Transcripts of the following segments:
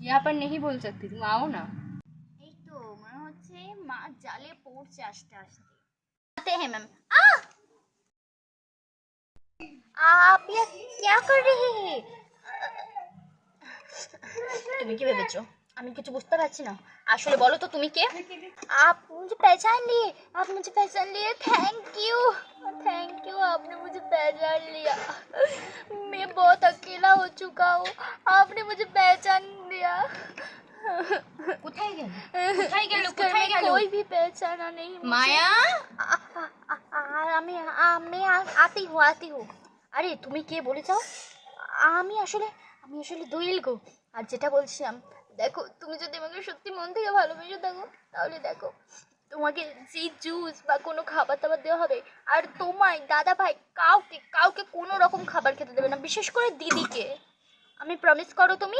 यहाँ पर नहीं बोल सकती तुम आओ ना এই তো মনে হচ্ছে মা জালে পড়ছে আস্তে আস্তে आते हैं मैम आ आप ये क्या कर रहे हैं তুমি কি ভেবেছো আমি কিছু বুঝতে পারছি না আসলে বলো তো তুমি কে आप मुझे पहचान लिए आप मुझे पहचान लिए थैंक यू थैंक यू आपने मुझे पहचान लिया मैं बहुत अकेला हो चुका हूँ आपने मुझे पहचान लिया কোথায় গেল কোথায় গেল इस घर কোথায় में গেল कोई भी पहचाना नहीं मुझे। মায়া আ- আ- আ- আ- আমি আমি আ- আতি হু আতি হু আরে তুমি কে বলে যাও আমি আসলে আমি আসলে দোয়েল গো আর যেটা বলছিলাম দেখো তুমি যদি আমাকে সত্যি মন থেকে ভালোবেসে থাকো তাহলে দেখো তোমাকে যে জুস বা কোনো খাবার দাবার দেওয়া হবে আর তোমায় দাদা ভাই কাউকে কাউকে কোনো রকম খাবার খেতে দেবে না বিশেষ করে দিদিকে আমি প্রমিস করো তুমি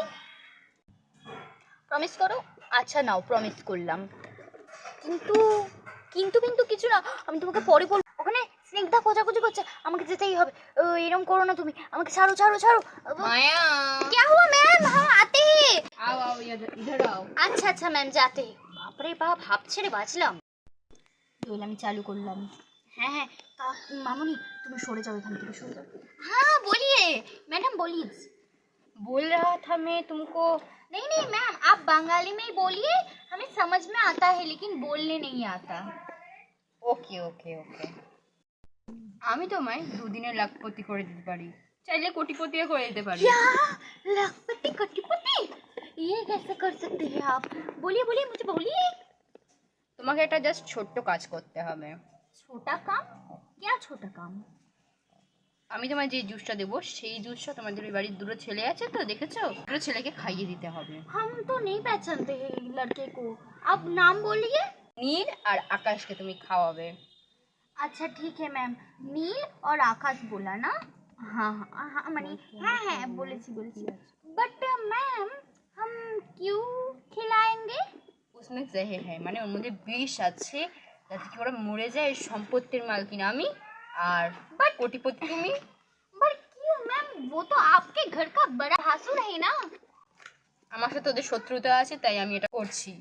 প্রমিস করো আচ্ছা নাও প্রমিস করলাম কিন্তু কিন্তু কিন্তু কিছু না আমি তোমাকে পরে বল ওখানে স্নিগ্ধা খোঁজাখুঁজি করছে আমাকে যেতেই হবে ও, এরম করো না তুমি আমাকে ছাড়ো ছাড়ো ছাড়ো মায়া क्या हुआ मैम हम आते हैं आओ आओ इधर आओ আচ্ছা আচ্ছা ম্যাম যাতে বাপরে বাপ হাফ ছেড়ে বাঁচলাম দোল আমি চালু করলাম হ্যাঁ হ্যাঁ মামনি তুমি সরে যাও এখান থেকে সরে যাও हाँ बोलिए मैडम बोलिए बोल रहा था मैं तुमको नहीं नहीं मैम आप बंगाली में ही बोलिए हमें समझ में आता है लेकिन बोलने नहीं आता ওকে ওকে ওকে আমি তোমায় দুদিনে লাখপতি করে দিতে পারি চাইলে কোটিপতিও করে দিতে পারি লাখপতি কোটিপতি ये कैसे कर सकते हैं आप बोलिए बोलिए मुझे बोलिए তোমাকে একটা জাস্ট ছোট্ট কাজ করতে হবে छोटा काम क्या छोटा काम আমি তোমার যে জুসটা দেবো সেই জুসটা তোমাদের ওই বাড়ির দুটো ছেলে আছে তো দেখেছো দুটো ছেলেকে খাইয়ে দিতে হবে हम तो नहीं पहचानते हैं लड़के को आप नाम बोलिए নীল আর আকাশকে তুমি খাওয়াবে अच्छा ठीक है मैम नील और आकाश बोला ना हाँ हाँ हाँ মানে হ্যাঁ হ্যাঁ বলেছি বলেছি बट मैम हम क्यों खिलाएंगे উসমে জেহের হ্যাঁ মানে ওর মধ্যে বিষ আছে যাতে কি ওরা মরে যায় এই সম্পত্তির মালকিন আমি আর But- কোটিপতি তুমি पर क्यों मैम वो तो आपके घर का बड़ा भासुर है ना আমার সাথে ওদের শত্রুতা আছে তাই আমি এটা করছি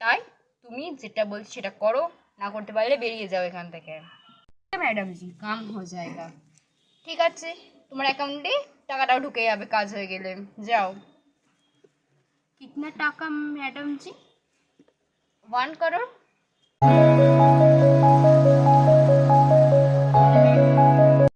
তাই তুমি যেটা বলছি সেটা করো না করতে পারলে বেরিয়ে যাও এখান থেকে ম্যাডাম জি কাম হয়ে যায়গা ঠিক আছে তোমার অ্যাকাউন্টে টাকাটাও ঢুকে যাবে কাজ হয়ে গেলে যাও कितना टाका मैडम जी? वन करोड़?